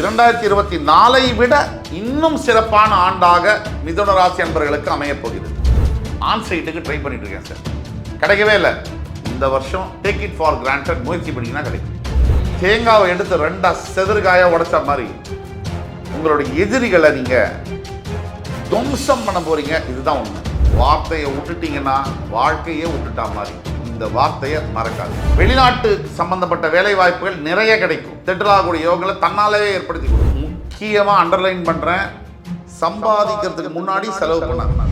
இரண்டாயிரத்தி இருபத்தி நாலை விட இன்னும் சிறப்பான ஆண்டாக மிதுன ராசி அன்பர்களுக்கு அமையப் போகிறது ஆன் சைட்டுக்கு ட்ரை பண்ணிட்டு இருக்கேன் சார் கிடைக்கவே இல்லை. இந்த வருஷம் டேக் இட் ஃபார் கிராண்டட் முயற்சி பண்ணிங்கன்னா கிடைக்கும். தேங்காவை எடுத்து ரெண்டா செதறுகாயா உடைச்ச மாதிரி உங்களுடைய எதிரிகளை நீங்க துவம்சம் பண்ண போறீங்க. இதுதான் உண்மை. வார்த்தையை விட்டுட்டீங்கன்னா வாழ்க்கையே விட்டுட்டா மாதிரி. இந்த வார்த்தையை மறக்காது. வெளிநாட்டு சம்பந்தப்பட்ட வேலை வாய்ப்புகள் நிறைய கிடைக்கும். திட்டலாகக்கூடிய யோகங்களை தன்னாலேயே ஏற்படுத்தி கொடுக்கும். முக்கியமா அண்டர்லைன் பண்ணுறேன் சம்பாதிக்கிறதுக்கு முன்னாடி செலவு பண்ணாங்க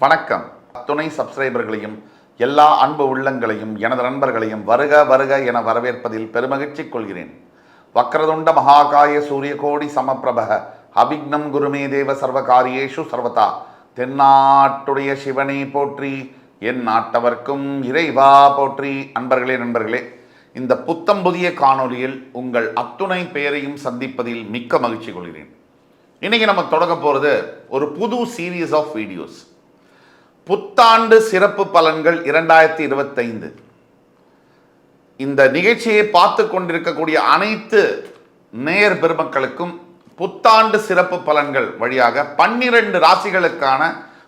வணக்கம். துணை சப்ஸ்கிரைபர்களையும் எல்லா அன்பு உள்ளங்களையும் எனது நண்பர்களையும் வருக வருக என வரவேற்பதில் பெருமகிழ்ச்சி கொள்கிறேன். வக்ரதுண்ட மகாகாய சூரியகோடி சமப்பிரபக அபிக்னம் குருமே தேவ சர்வகாரியேஷு சர்வதா. தென்னாட்டுடைய சிவனை போற்றி என் நாட்டவர்க்கும் இறைவா போற்றி. அன்பர்களே நண்பர்களே இந்த புத்தம் புதிய காணொளியில் உங்கள் அத்துணை பெயரையும் சந்திப்பதில் மிக்க மகிழ்ச்சி கொள்கிறேன். இன்றைக்கி நம்ம தொடங்க போகிறது ஒரு புது சீரீஸ் ஆஃப் வீடியோஸ் புத்தாண்டு சிறப்பு பலன்கள் இரண்டாயிரத்தி இருபத்தைந்து. இந்த நிகழ்ச்சியை பார்த்து கொண்டிருக்கக்கூடிய அனைத்து நேயர் பெருமக்களுக்கும் புத்தாண்டு சிறப்பு பலன்கள் வழியாக பன்னிரண்டு ராசிகளுக்கான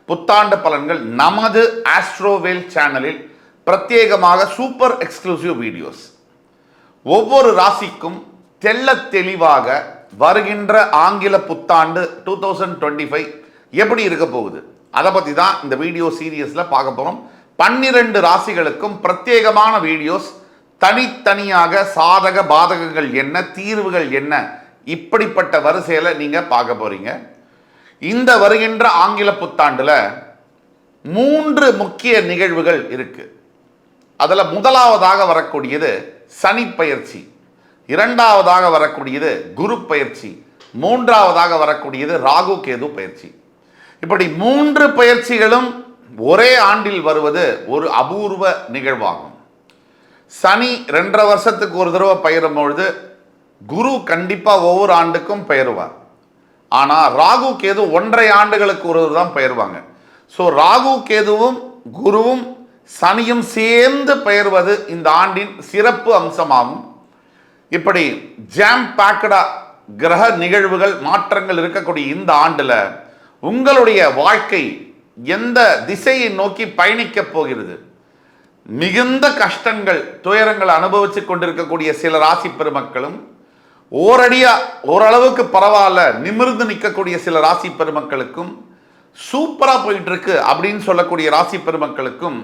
புத்தாண்டு பலன்கள் நமது ஆஸ்ட்ரோவேல் சேனலில் பிரத்யேகமாக சூப்பர் எக்ஸ்க்ளூசிவ் வீடியோஸ் ஒவ்வொரு ராசிக்கும் தெள்ள தெளிவாக வருகின்ற ஆங்கில புத்தாண்டு டூ தௌசண்ட் டுவெண்ட்டி ஃபைவ் எப்படி இருக்க போகுது? அதை பற்றி தான் இந்த வீடியோ சீரியஸில் பார்க்க போகிறோம் பன்னிரண்டு ராசிகளுக்கும் பிரத்யேகமான வீடியோஸ். தனித்தனியாக சாதக பாதகங்கள் என்ன தீர்வுகள் என்ன இப்படிப்பட்ட வரிசையில் நீங்கள் பார்க்க போகிறீங்க இந்த வருகின்ற ஆங்கில புத்தாண்டில் மூன்று முக்கிய நிகழ்வுகள் இருக்குது அதில் முதலாவதாக வரக்கூடியது சனி பயிற்சி. இரண்டாவதாக வரக்கூடியது குரு பயிற்சி. மூன்றாவதாக வரக்கூடியது ராகு கேது பயிற்சி. இப்படி மூன்று பயிற்சிகளும் ஒரே ஆண்டில் வருவது ஒரு அபூர்வ நிகழ்வாகும். சனி ரெண்டரை வருஷத்துக்கு ஒரு தடவை பயிரும் பொழுது குரு கண்டிப்பாக ஒவ்வொரு ஆண்டுக்கும் பெயருவார் ஆனால் ராகு கேது ஒன்றரை ஆண்டுகளுக்கு ஒரு தான் பெயர்வாங்க ஸோ ராகு கேதுவும் குருவும் சனியும் சேர்ந்து பெயர்வது இந்த ஆண்டின் சிறப்பு அம்சமாகும். இப்படி ஜாம் பேக்கடா கிரக நிகழ்வுகள் மாற்றங்கள் இருக்கக்கூடிய இந்த ஆண்டில் உங்களுடைய வாழ்க்கை எந்த திசையை நோக்கி பயணிக்கப் போகிறது? மிகுந்த கஷ்டங்கள் துயரங்கள் அனுபவித்து கொண்டிருக்கக்கூடிய சில ராசி பெருமக்களும் ஓரடியா ஓரளவுக்கு பரவாயில்ல நிமிர்ந்து நிற்கக்கூடிய சில ராசி பெருமக்களுக்கும் சூப்பராக போயிட்டு இருக்கு அப்படின்னு சொல்லக்கூடிய ராசி பெருமக்களுக்கும்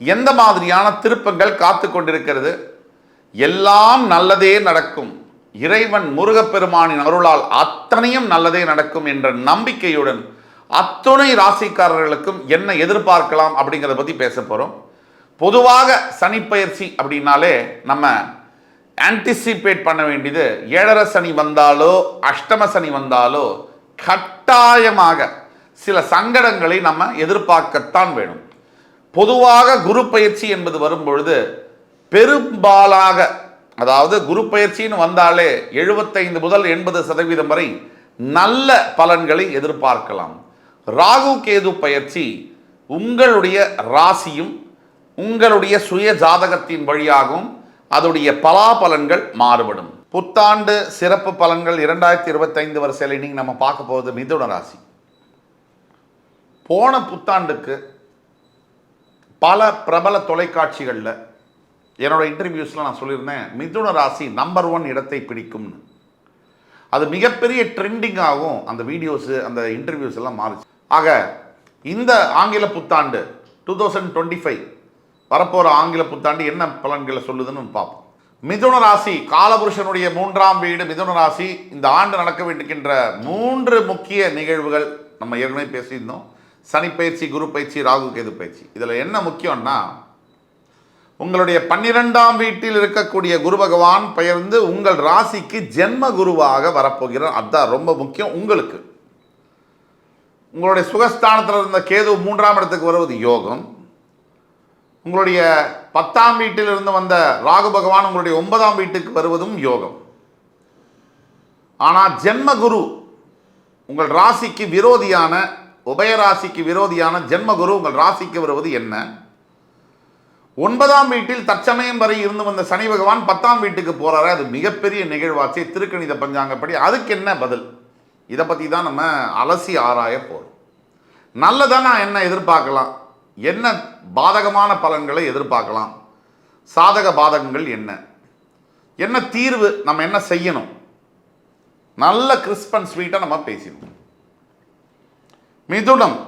எந்த மாதிரியான திருப்பங்கள் காத்து கொண்டிருக்கிறது? எல்லாம் நல்லதே நடக்கும். இறைவன் முருகப்பெருமானின் அருளால் அத்தனையும் நல்லதே நடக்கும் என்ற நம்பிக்கையுடன் அத்துணை ராசிக்காரர்களுக்கும் என்ன எதிர்பார்க்கலாம் அப்படிங்கிறத பற்றி பேச போகிறோம் பொதுவாக சனிப்பயிற்சி அப்படின்னாலே நம்ம ஆன்டிசிபேட் பண்ண வேண்டியது ஏழரை சனி வந்தாலோ அஷ்டம சனி வந்தாலோ கட்டாயமாக சில சங்கடங்களை நம்ம எதிர்பார்க்கத்தான் வேணும். பொதுவாக குரு பயிற்சி என்பது வரும்பொழுது பெரும்பாலாக அதாவது குரு பயிற்சின்னு வந்தாலே எழுபத்தைந்து முதல் எண்பது சதவீதம் வரை நல்ல பலன்களை எதிர்பார்க்கலாம். ராகு கேது பயிற்சி உங்களுடைய ராசியும் உங்களுடைய சுய ஜாதகத்தின் வழியாகவும் அதோடைய பலாபலன்கள் மாறுபடும். புத்தாண்டு சிறப்பு பலன்கள் இரண்டாயிரத்தி இருபத்தைந்து வரிசையில் இன்னைக்கு நம்ம பார்க்க போகிறது மிதுன ராசி. போன புத்தாண்டுக்கு பல பிரபல தொலைக்காட்சிகளில் என்னோட இன்டர்வியூஸில் நான் சொல்லியிருந்தேன் மிதுன ராசி நம்பர் ஒன் இடத்தை பிடிக்கும்னு. அது மிகப்பெரிய ட்ரெண்டிங்காகவும் அந்த வீடியோஸு அந்த இன்டர்வியூஸ் எல்லாம் மாறுச்சு. ஆக இந்த ஆங்கில புத்தாண்டு டூ தௌசண்ட் டுவெண்ட்டி ஃபைவ் வரப்போகிற ஆங்கில புத்தாண்டு என்ன பலன்களை சொல்லுதுன்னு பார்ப்போம். மிதுன ராசி காலபுருஷனுடைய மூன்றாம் வீடு மிதுன ராசி இந்த ஆண்டு நடக்க வேண்டியிருக்கின்ற மூன்று முக்கிய நிகழ்வுகள் நம்ம ஏற்கனவே பேசியிருந்தோம். சனி பயிற்சி குரு பயிற்சி ராகு கேது பயிற்சி. இதில் என்ன முக்கியம்னா உங்களுடைய பன்னிரெண்டாம் வீட்டில் இருக்கக்கூடிய குரு பகவான் பெயர்ந்து உங்கள் ராசிக்கு ஜென்ம குருவாக வரப்போகிறார். அதுதான் ரொம்ப முக்கியம் உங்களுக்கு. உங்களுடைய சுகஸ்தானத்தில் இருந்த கேது மூன்றாம் இடத்துக்கு வருவது யோகம். உங்களுடைய பத்தாம் வீட்டில் இருந்து வந்த ராகு பகவான் உங்களுடைய ஒன்பதாம் வீட்டுக்கு வருவதும் யோகம். ஆனால் ஜென்ம குரு உங்கள் ராசிக்கு விரோதியான உபயராசிக்கு விரோதியான ஜென்மகுரு உங்கள் ராசிக்கு வருவது என்ன? ஒன்பதாம் வீட்டில் தற்சமயம் வரை இருந்து வந்த சனி பகவான் பத்தாம் வீட்டுக்கு போறாரு. அது மிகப்பெரிய நிகழ்வாச்சே. திருக்கணித பஞ்சாங்கப்படி. அதுக்கு என்ன பதில்? இதை பற்றி தான் நம்ம அலசி ஆராய போகிறோம் நல்லதா நான் என்ன எதிர்பார்க்கலாம்? என்ன பாதகமான பலன்களை எதிர்பார்க்கலாம்? சாதக பாதகங்கள் என்ன? என்ன தீர்வு நம்ம என்ன செய்யணும்? நல்ல கிறிஸ்பன் ஸ்வீட்டை நம்ம பேசிடுவோம் மிதுனம்.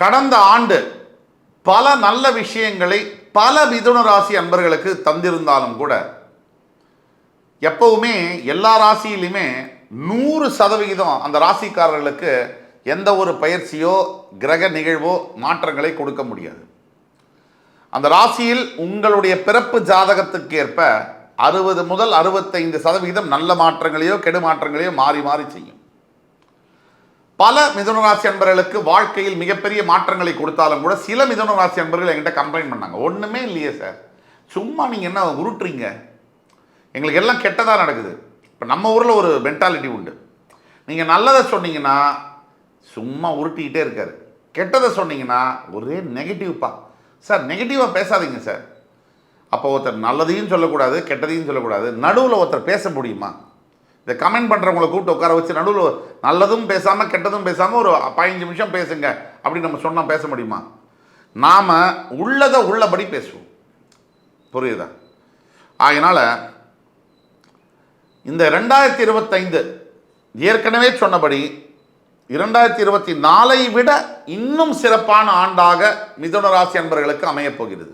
கடந்த ஆண்டு பல நல்ல விஷயங்களை பல மிதுன ராசி அன்பர்களுக்கு தந்திருந்தாலும் கூட எப்பவுமே எல்லா ராசியிலுமே நூறு சதவிகிதம் அந்த ராசிக்காரர்களுக்கு எந்த ஒரு பயிற்சியோ கிரக நிகழ்வோ மாற்றங்களை கொடுக்க முடியாது. அந்த ராசியில் உங்களுடைய பிறப்பு ஜாதகத்துக்கு ஏற்ப அறுபது முதல் அறுபத்தைந்து சதவிகிதம் நல்ல மாற்றங்களையோ கெடு மாற்றங்களையோ மாறி மாறி செய்யும். பல மிதுன ராசி அன்பர்களுக்கு வாழ்க்கையில் மிகப்பெரிய மாற்றங்களை கொடுத்தாலும் கூட சில மிதுன ராசி அன்பர்கள் என்கிட்ட கம்ப்ளைண்ட் பண்ணாங்க. ஒன்றுமே இல்லையே சார் சும்மா நீங்கள் என்ன உருட்டுறீங்க? எங்களுக்கு எல்லாம் கெட்டதாக நடக்குது. இப்போ நம்ம ஊரில் ஒரு மென்டாலிட்டி உண்டு. நீங்கள் நல்லதை சொன்னீங்கன்னா சும்மா உருட்டிக்கிட்டே இருக்காரு. கெட்டதை சொன்னீங்கன்னா ஒரே நெகட்டிவ்ப்பா சார் நெகட்டிவாக பேசாதீங்க சார். அப்போ ஒருத்தர் நல்லதையும் சொல்லக்கூடாது கெட்டதையும் சொல்லக்கூடாது. நடுவில் ஒருத்தர் பேச முடியுமா? இதை கமெண்ட் பண்ணுறவங்களை கூப்பிட்டு உட்கார வச்சு நடுவில் நல்லதும் பேசாமல் கெட்டதும் பேசாமல் ஒரு பதினஞ்சு நிமிஷம் பேசுங்க அப்படின்னு நம்ம சொன்னால் பேச முடியுமா? நாம் உள்ளதை உள்ளபடி பேசுவோம். புரியுதா? அதனால் இந்த ரெண்டாயிரத்தி இருபத்தைந்து ஏற்கனவே சொன்னபடி இரண்டாயிரத்தி இருபத்தி நாலை விட இன்னும் சிறப்பான ஆண்டாக மிதுன ராசி அன்பர்களுக்கு அமையப்போகிறது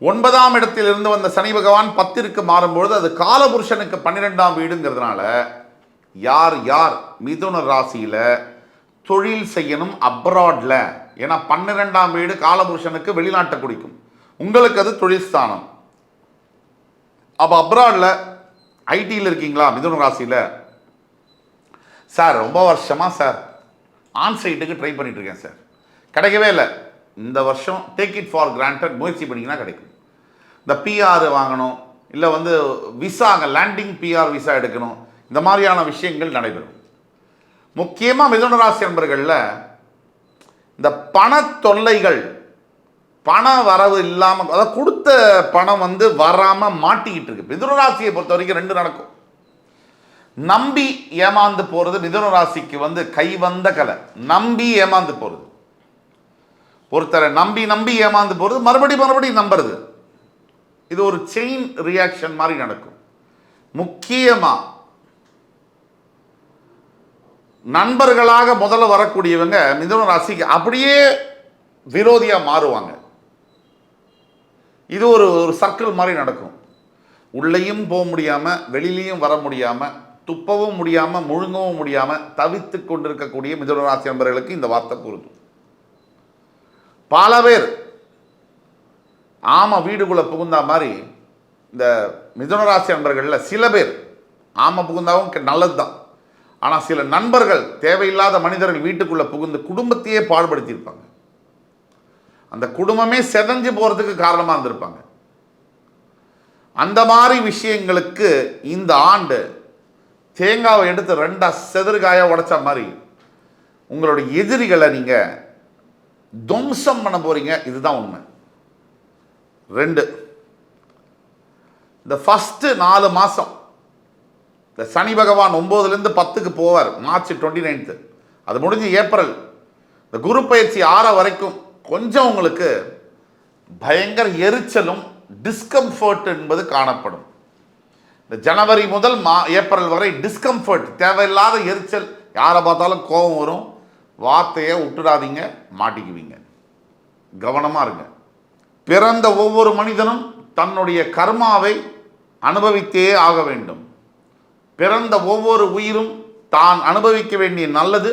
ஒன்பதாம் இடத்தில் இருந்து வந்த சனி பகவான் பத்திற்கு மாறும்பொழுது அது காலபுருஷனுக்கு பன்னிரெண்டாம் வீடுங்கிறதுனால யார் யார் மிதுன ராசியில் தொழில் செய்யணும் அப்ராட்ல ஏன்னா பன்னிரெண்டாம் வீடு காலபுருஷனுக்கு வெளிநாட்டை குறிக்கும் உங்களுக்கு அது தொழில் ஸ்தானம். அப்போ அப்ராட்ல ஐடியில் இருக்கீங்களா? மிதுன ராசியில்? சார் ரொம்ப வருஷமாக சார் ஆன் சைட்டுக்கு ட்ரை பண்ணிகிட்ருக்கேன் சார். கிடைக்கவே இல்லை. இந்த வருஷம் டேக் இட் ஃபார் கிராண்டட் முயற்சி பண்ணிங்கன்னா கிடைக்கும். இந்த பிஆர் வாங்கணும் இல்லை வந்து விசா அங்கே லேண்டிங் பிஆர் விசா எடுக்கணும் இந்த மாதிரியான விஷயங்கள் நடைபெறும். முக்கியமாக மிதுன ராசி நண்பர்களில் இந்த பண தொல்லைகள் பண வரவு இல்லாமல் அதாவது கொடுத்த பணம் வந்து வராமல் மாட்டிக்கிட்டு இருக்கு. மிதுன ராசியை பொறுத்த வரைக்கும் ரெண்டு நடக்கும். நம்பி ஏமாந்து போகிறது மிதுன ராசிக்கு வந்து கை வந்த கலை. நம்பி ஏமாந்து போகிறது ஒருத்தரை நம்பி நம்பி ஏமாந்து போகிறது மறுபடி மறுபடியும் நம்புறது. இது ஒரு செயின் ரியாக்ஷன் மாதிரி நடக்கும். முக்கியமாக நண்பர்களாக முதல்ல வரக்கூடியவங்க மிதுன ராசிக்கு அப்படியே விரோதியாக மாறுவாங்க. இது ஒரு ஒரு சர்க்கிள் மாதிரி நடக்கும். உள்ளேயும் போக முடியாமல் வெளியிலையும் வர முடியாமல் துப்பவும் முடியாமல் முழுங்கவும் முடியாமல் தவித்து கொண்டிருக்கக்கூடிய மிதுனராசி நண்பர்களுக்கு இந்த வார்த்தை பொருந்தும். பல பேர் ஆமாம் வீடுக்குள்ளே புகுந்தா மாதிரி இந்த மிதுனராசி நண்பர்களில் சில பேர் ஆமாம் புகுந்தாவும் நல்லது தான் ஆனால் சில நண்பர்கள் தேவையில்லாத மனிதர்கள் வீட்டுக்குள்ளே புகுந்து குடும்பத்தையே பாடுபடுத்தியிருப்பாங்க. அந்த குடும்பமே செதஞ்சு போகிறதுக்கு காரணமாக இருந்திருப்பாங்க. அந்த மாதிரி விஷயங்களுக்கு இந்த ஆண்டு தேங்காவை எடுத்து ரெண்டாக செதிர்காயாக உடைச்ச மாதிரி உங்களோட எதிரிகளை நீங்கள் துவம்சம் பண்ண போகிறீங்க இதுதான் உண்மை. ரெண்டு இந்த ஃபஸ்ட்டு நாலு மாதம் இந்த சனி பகவான் ஒம்போதுலேருந்து பத்துக்கு போவார் மார்ச் டுவெண்ட்டி நைன்த்து அது முடிஞ்சு ஏப்ரல். இந்த குரு பயிற்சி ஆற வரைக்கும் கொஞ்சம் உங்களுக்கு பயங்கர எரிச்சலும் டிஸ்கம்ஃபர்ட் என்பது காணப்படும். இந்த ஜனவரி முதல் மா ஏப்ரல் வரை டிஸ்கம்ஃபர்ட் தேவையில்லாத எரிச்சல் யாரை பார்த்தாலும் கோபம் வரும். வார்த்தையை விட்டுடாதீங்க மாட்டிக்குவீங்க. கவனமாக இருங்க. பிறந்த ஒவ்வொரு மனிதனும் தன்னுடைய கர்மாவை அனுபவித்தே ஆக வேண்டும். பிறந்த ஒவ்வொரு உயிரும் தான் அனுபவிக்க வேண்டிய நல்லது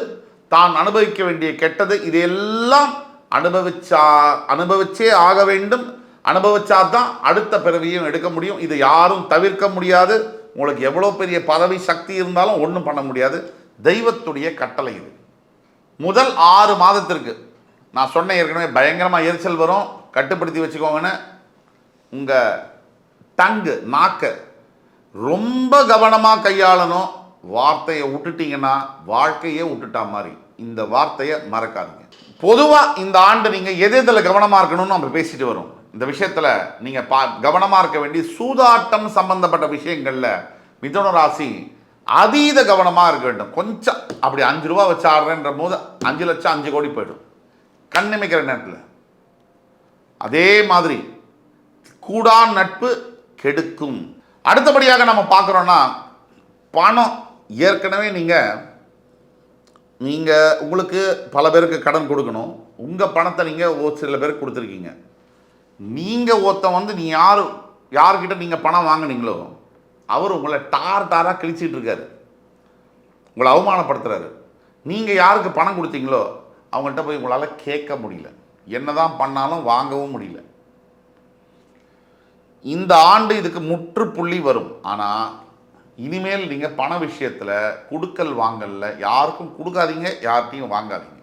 தான் அனுபவிக்க வேண்டிய கெட்டது இதையெல்லாம் அனுபவிச்சா அனுபவிச்சே ஆக வேண்டும். அனுபவிச்சாதான் அடுத்த பிறவியும் எடுக்க முடியும். இதை யாரும் தவிர்க்க முடியாது. உங்களுக்கு எவ்வளோ பெரிய பதவி சக்தி இருந்தாலும் ஒன்றும் பண்ண முடியாது. தெய்வத்துடைய கட்டளை இது. முதல் ஆறு மாதத்திற்கு நான் சொன்ன ஏற்கனவே பயங்கரமாக எரிச்சல் வரும். கட்டுப்படுத்தி வச்சுக்கோங்கன்னு. உங்கள் டங்கு நாக்கை ரொம்ப கவனமாக கையாளணும். வார்த்தையை விட்டுட்டீங்கன்னா வாழ்க்கையே விட்டுட்டா மாதிரி. இந்த வார்த்தையை மறக்காதீங்க. பொதுவாக இந்த ஆண்டு நீங்கள் எது எதில் கவனமாக இருக்கணும்னு நம்ம பேசிட்டு வரோம். இந்த விஷயத்தில் நீங்கள் பா கவனமாக இருக்க வேண்டிய சூதாட்டம் சம்பந்தப்பட்ட விஷயங்களில் மிதுன ராசி அதீத கவனமாக இருக்க வேண்டும். கொஞ்சம் அப்படி அஞ்சு ரூபா வச்சு ஆடுறேன்ற போது அஞ்சு லட்சம் அஞ்சு கோடி போயிடும். கண்ணிமைக்கிற நேரத்தில். அதே மாதிரி கூடான் நட்பு கெடுக்கும். அடுத்தபடியாக நம்ம பார்க்குறோன்னா பணம் ஏற்கனவே நீங்கள் நீங்கள் உங்களுக்கு பல பேருக்கு கடன் கொடுக்கணும். உங்கள் பணத்தை நீங்கள் ஒரு சில பேருக்கு கொடுத்துருக்கீங்க. நீங்கள் ஒருத்தன் வந்து நீ யார் யார்கிட்ட நீங்கள் பணம் வாங்கினீங்களோ அவர் உங்களை டார் டாராக கிழிச்சிட்டு இருக்காரு. உங்களை அவமானப்படுத்துறாரு. நீங்கள் யாருக்கு பணம் கொடுத்தீங்களோ அவங்கள்ட்ட போய் உங்களால் கேட்க முடியல. என்னதான் பண்ணாலும் வாங்கவும் முடியல. இந்த ஆண்டு இதுக்கு முற்றுப்புள்ளி வரும். ஆனால் இனிமேல் நீங்கள் பண விஷயத்தில் கொடுக்கல் வாங்கலில் யாருக்கும் கொடுக்காதீங்க யார்கிட்டையும் வாங்காதீங்க.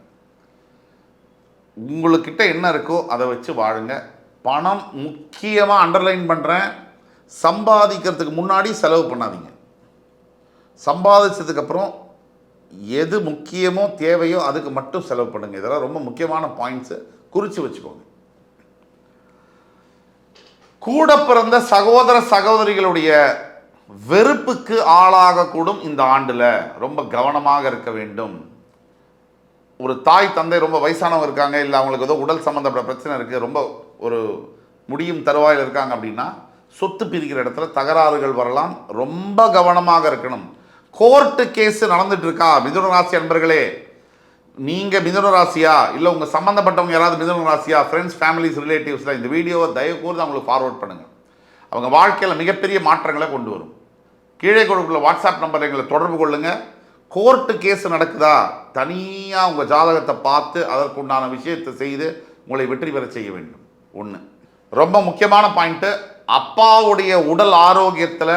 உங்களுக்கிட்ட என்ன இருக்கோ அதை வச்சு வாழுங்க. பணம் முக்கியமாக அண்டர்லைன் பண்ணுறேன் சம்பாதிக்கிறதுக்கு முன்னாடி செலவு பண்ணாதீங்க. சம்பாதிச்சதுக்கப்புறம் எது முக்கியமோ தேவையோ அதுக்கு மட்டும் செலவு பண்ணுங்க. இதெல்லாம் ரொம்ப முக்கியமான பாயிண்ட்ஸு குறித்து வச்சுக்கோங்க. கூட பிறந்த சகோதர சகோதரிகளுடைய வெறுப்புக்கு ஆளாகக்கூடும் இந்த ஆண்டில். ரொம்ப கவனமாக இருக்க வேண்டும். ஒரு தாய் தந்தை ரொம்ப வயசானவங்க இருக்காங்க இல்லை அவங்களுக்கு ஏதோ உடல் சம்மந்தப்பட்ட பிரச்சனை இருக்குது ரொம்ப ஒரு முடியும் தருவாயில் இருக்காங்க அப்படின்னா சொத்து பிரிக்கிற இடத்துல தகராறுகள் வரலாம். ரொம்ப கவனமாக இருக்கணும். கோர்ட்டு கேஸ் நடந்துட்டு இருக்கா மிதுன ராசி அன்பர்களே நீங்கள் மிதுன ராசியா? இல்லை உங்கள் சம்மந்தப்பட்டவங்க யாராவது மிதுன ராசியா? ஃப்ரெண்ட்ஸ் ஃபேமிலிஸ் ரிலேட்டிவ்ஸில் இந்த வீடியோவை தயவு கூர்ந்து அவங்களுக்கு ஃபார்வர்ட் பண்ணுங்கள் அவங்க வாழ்க்கையில் மிகப்பெரிய மாற்றங்களை கொண்டு வரும். கீழே கொடுக்குள்ள வாட்ஸ்அப் நம்பர் எங்களை தொடர்பு கொள்ளுங்கள் கோர்ட்டு கேஸ் நடக்குதா? தனியாக உங்கள் ஜாதகத்தை பார்த்து அதற்குண்டான விஷயத்தை செய்து உங்களை வெற்றி பெற செய்ய வேண்டும். ஒன்று ரொம்ப முக்கியமான பாயிண்ட்டு அப்பாவுடைய உடல் ஆரோக்கியத்தில்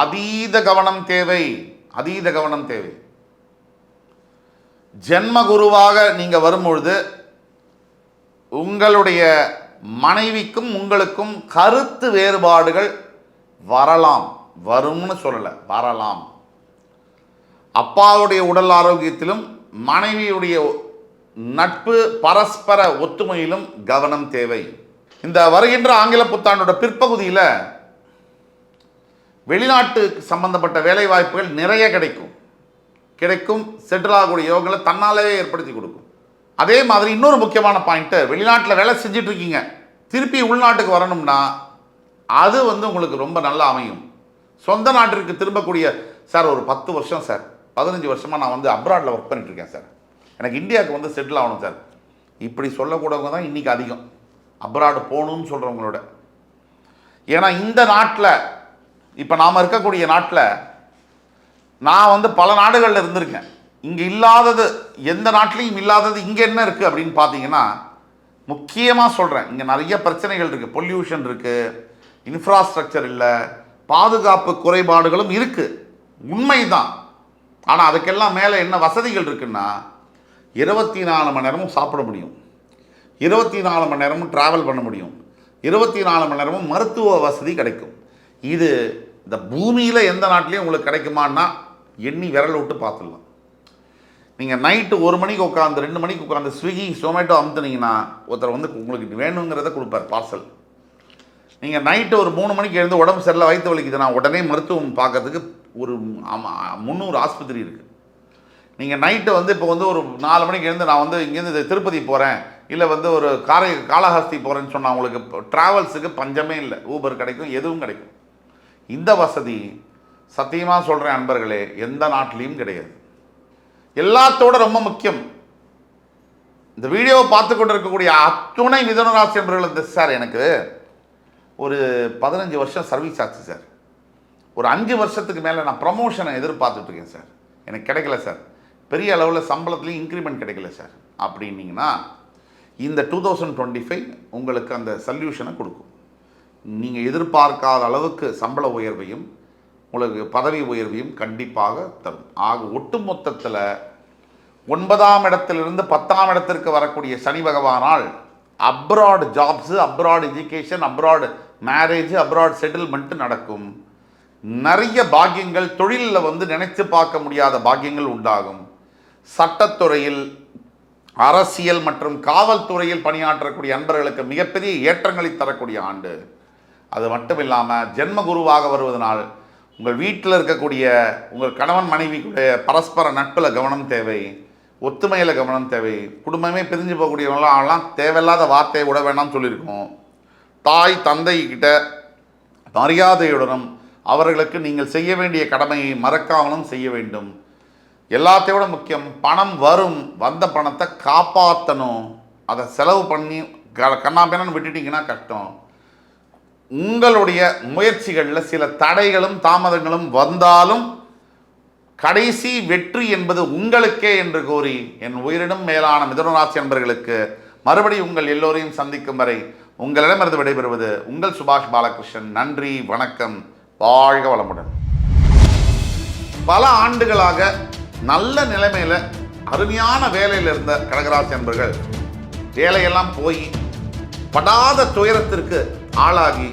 அதீத கவனம் தேவை. அதீத கவனம் தேவை. ஜென்ம குருவாக நீங்கள் வரும்பொழுது உங்களுடைய மனைவிக்கும் உங்களுக்கும் கருத்து வேறுபாடுகள் வரலாம். வரும்னு சொல்லலை வரலாம். அப்பாவுடைய உடல் ஆரோக்கியத்திலும் மனைவியுடைய நட்பு பரஸ்பர ஒத்துமையிலும் கவனம் தேவை. இந்த வருகின்ற ஆங்கில புத்தாண்டோட பிற்பகுதியில் வெளிநாட்டு சம்பந்தப்பட்ட வேலை வாய்ப்புகள் நிறைய கிடைக்கும். கிடைக்கும் செட்டில் ஆகக்கூடிய யோகங்களை தன்னாலேயே ஏற்படுத்தி கொடுக்கும். அதே மாதிரி இன்னொரு முக்கியமான பாயிண்ட்டு வெளிநாட்டில் வேலை செஞ்சிட்ருக்கீங்க திருப்பி உள்நாட்டுக்கு வரணும்னா அது வந்து உங்களுக்கு ரொம்ப நல்லா அமையும். சொந்த நாட்டிற்கு திரும்பக்கூடிய சார் ஒரு பத்து வருஷம் சார். பதினஞ்சு வருஷமாக நான் வந்து அப்ராடில் ஒர்க் பண்ணிட்டுருக்கேன் சார். எனக்கு இந்தியாவுக்கு வந்து செட்டில் ஆகணும் சார். இப்படி சொல்லக்கூடவங்க தான் இன்றைக்கி அதிகம். அப்ராடு போகணும்னு சொல்கிறவங்களோட ஏன்னா இந்த நாட்டில் இப்போ நாம் இருக்கக்கூடிய நாட்டில் நான் வந்து பல நாடுகளில் இருந்திருக்கேன். இங்கே இல்லாதது எந்த நாட்டிலையும் இல்லாதது இங்கே என்ன இருக்குது அப்படின்னு பார்த்தீங்கன்னா முக்கியமாக சொல்கிறேன் இங்கே நிறைய பிரச்சனைகள் இருக்குது பொல்யூஷன் இருக்குது இன்ஃப்ராஸ்ட்ரக்சர் இல்லை. பாதுகாப்பு குறைபாடுகளும் இருக்குது உண்மைதான். ஆனால் அதுக்கெல்லாம் மேலே என்ன வசதிகள் இருக்குன்னா இருபத்தி நாலு மணி நேரமும் சாப்பிட முடியும். இருபத்தி நாலு மணி நேரமும் ட்ராவல் பண்ண முடியும். இருபத்தி நாலு மணி நேரமும் மருத்துவ வசதி கிடைக்கும். இது இந்த பூமியில் எந்த நாட்டிலையும் உங்களுக்கு கிடைக்குமான்னா எண்ணி விரல் விட்டு பார்த்துடலாம். நீங்கள் நைட்டு ஒரு மணிக்கு உட்காந்து ரெண்டு மணிக்கு உட்காந்து ஸ்விக்கி ஜொமேட்டோ அமுத்துனீங்கன்னா ஒருத்தர் வந்து உங்களுக்கு வேணுங்கிறத கொடுப்பார் பார்சல் நீங்கள் நைட்டு ஒரு மூணு மணிக்கு எழுந்து உடம்பு சரியில்லை வயிற்று வலிக்குதுன்னா உடனே மருத்துவம் பார்க்கறதுக்கு ஒரு முந்நூறு ஆஸ்பத்திரி இருக்குது நீங்கள் நைட்டு வந்து இப்போ வந்து ஒரு நாலு மணிக்கு எழுந்து நான் வந்து இங்கேருந்து திருப்பதி போகிறேன் இல்லை வந்து ஒரு காரை காளஹஸ்தி போகிறேன்னு சொன்னால் உங்களுக்கு ட்ராவல்ஸுக்கு பஞ்சமே இல்லை. ஊபர் கிடைக்கும் எதுவும் கிடைக்கும். இந்த வசதி சத்தியமாக சொல்கிறேன் அன்பர்களே எந்த நாட்டிலையும் கிடையாது. எல்லாத்தோட ரொம்ப முக்கியம். இந்த வீடியோவை பார்த்து கொண்டு இருக்கக்கூடிய அத்துணை மிதனராசி என்பர்கள் சார் எனக்கு ஒரு பதினஞ்சு வருஷம் சர்வீஸ் ஆச்சு சார் ஒரு அஞ்சு வருஷத்துக்கு மேலே நான் ப்ரமோஷனை எதிர்பார்த்துட்ருக்கேன் சார் எனக்கு கிடைக்கல சார் பெரிய அளவில் சம்பளத்துலேயும் இன்க்ரிமெண்ட் கிடைக்கல சார் அப்படின்னீங்கன்னா இந்த டூ தௌசண்ட் டுவெண்ட்டி ஃபைவ் உங்களுக்கு அந்த சல்யூஷனை கொடுக்கும். நீங்கள் எதிர்பார்க்காத அளவுக்கு சம்பள உயர்வையும் உங்களுக்கு பதவி உயர்வையும் கண்டிப்பாக தரும். ஆக ஒட்டுமொத்தத்தில் ஒன்பதாம் இடத்திலிருந்து பத்தாம் இடத்திற்கு வரக்கூடிய சனி பகவானால் abroad jobs abroad education abroad marriage abroad settlement நடக்கும். நிறைய பாக்கியங்கள் தொழிலில் வந்து நினைத்து பார்க்க முடியாத பாக்கியங்கள் உண்டாகும். சட்டத்துறையில் அரசியல் மற்றும் காவல்துறையில் பணியாற்றக்கூடிய அன்பர்களுக்கு மிகப்பெரிய ஏற்றங்களை தரக்கூடிய ஆண்டு. அது மட்டும் இல்லாமல் ஜென்ம குருவாக வருவதனால் உங்கள் வீட்டில் இருக்கக்கூடிய உங்கள் கணவன் மனைவிக்குடைய பரஸ்பர நட்பில் கவனம் தேவை ஒத்துமையில் கவனம் தேவை. குடும்பமே பிரிஞ்சு போகக்கூடியவங்களாம் அதெல்லாம் தேவையில்லாத வார்த்தையை விட வேணாம்னு சொல்லியிருக்கோம். தாய் தந்தைக்கிட்ட மரியாதையுடனும் அவர்களுக்கு நீங்கள் செய்ய வேண்டிய கடமையை மறக்காமலும் செய்ய வேண்டும். எல்லாத்தையோட முக்கியம் பணம் வரும் வந்த பணத்தை காப்பாற்றணும் அதை செலவு பண்ணி க கண்ணாபின்னு விட்டுட்டீங்கன்னா கஷ்டம். உங்களுடைய முயற்சிகளில் சில தடைகளும் தாமதங்களும் வந்தாலும் கடைசி வெற்றி என்பது உங்களுக்கே என்று கூறி என் உயிரினும் மேலான மிதனராசி என்பர்களுக்கு மறுபடி உங்கள் எல்லோரையும் சந்திக்கும் வரை உங்களிடமிருந்து விடைபெறுவது உங்கள் சுபாஷ் பாலகிருஷ்ணன். நன்றி வணக்கம் வாழ்க வளமுடன். பல ஆண்டுகளாக நல்ல நிலைமையில் அருமையான வேலையில் இருந்த கடகராசி அன்பர்கள் வேலையெல்லாம் போய் படாத துயரத்திற்கு ஆளாகி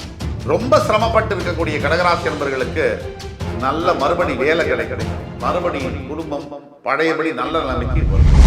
ரொம்ப சிரமப்பட்டு இருக்கக்கூடிய கடகராசி அன்பர்களுக்கு நல்ல மறுபடி வேலை கிடைக்கும். மறுபடி குடும்பம் பழையபடி நல்ல நிலைமைக்கு வரும்